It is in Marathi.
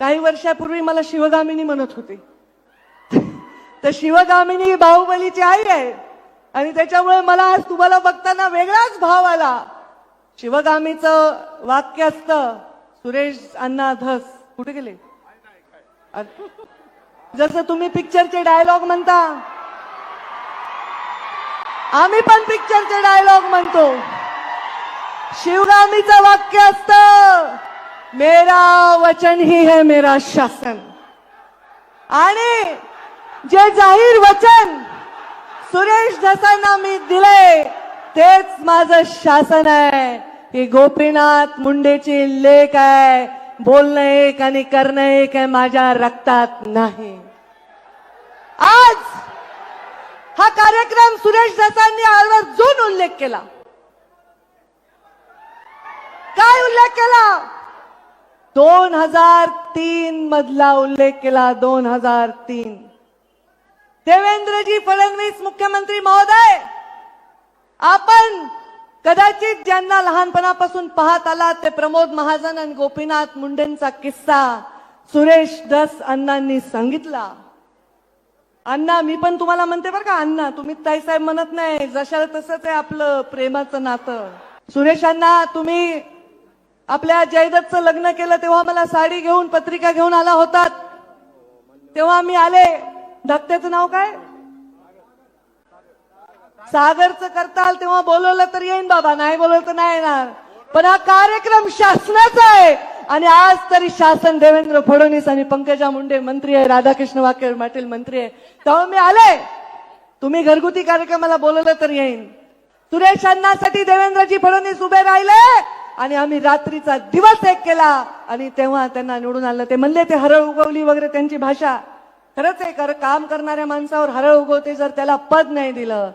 काही वर्षापूर्वी मला शिवगामिनी म्हणत होते. तर शिवगामिनी ही बाहुबलीची आई आहे. आणि त्याच्यामुळे मला आज तुम्हाला बघताना वेगळाच भाव आला. शिवगामीचं वाक्य असतं सुरेश अण्णा धस. कुठे गेले? जसं तुम्ही पिक्चरचे डायलॉग म्हणता. आम्ही पण पिक्चरचे डायलॉग म्हणतो. शिवगामीचं वाक्य असतं. मेरा वचन ही है मेरा शासन। आणि जे जाहीर वचन सुरेश धसांना मी दिले तेच माझं शासन आहे. ही गोपीनाथ मुंडेची लेख आहे. बोलणं एक आणि करणं एक आहे माझ्या रक्तात नाही. आज हा कार्यक्रम सुरेश धसांनी आवर्जून उल्लेख केला. काय उल्लेख केला? दोन हजार तीन मधला उल्लेख केला दोन हजार तीन. देवेंद्रजी फडणवीस मुख्यमंत्री महोदय आपण कदाचित ज्यांना लहानपणापासून पाहत आलात ते प्रमोद महाजन आणि गोपीनाथ मुंडेंचा किस्सा सुरेश दस अण्णांनी सांगितला. अण्णा मी पण तुम्हाला म्हणते बरं का अण्णा तुम्ही ताईसाहेब म्हणत नाही जशाला तसंच आहे आपलं प्रेमाचं नातं. सुरेश अण्णा तुम्ही आपल्या जयदत्तचं लग्न केलं तेव्हा मला साडी घेऊन पत्रिका घेऊन आला होतात तेव्हा मी आले. धक्त्याचं नाव काय? सागरचं करताल तेव्हा बोलवलं तर येईन बाबा. नाही बोलवलं तर नाही येणार. पण हा कार्यक्रम शासनाचा आहे. आणि आज तरी शासन देवेंद्र फडणवीस आणि पंकजा मुंडे मंत्री आहे राधाकृष्ण वाकेर पाटील मंत्री आहे. तेव्हा मी आले. तुम्ही घरगुती कार्यक्रमाला बोलवलं तर येईन. सुरेश अण्णासाठी देवेंद्रजी फडणवीस उभे राहिले. आणि आम्ही रात्रीचा दिवस एक केला आणि तेव्हा त्यांना निवडून आणलं. ते म्हणले ते हरळ उगवली वगैरे त्यांची भाषा. खरंच आहे खरं काम करणाऱ्या माणसावर हरळ उगवते जर त्याला पद नाही दिलं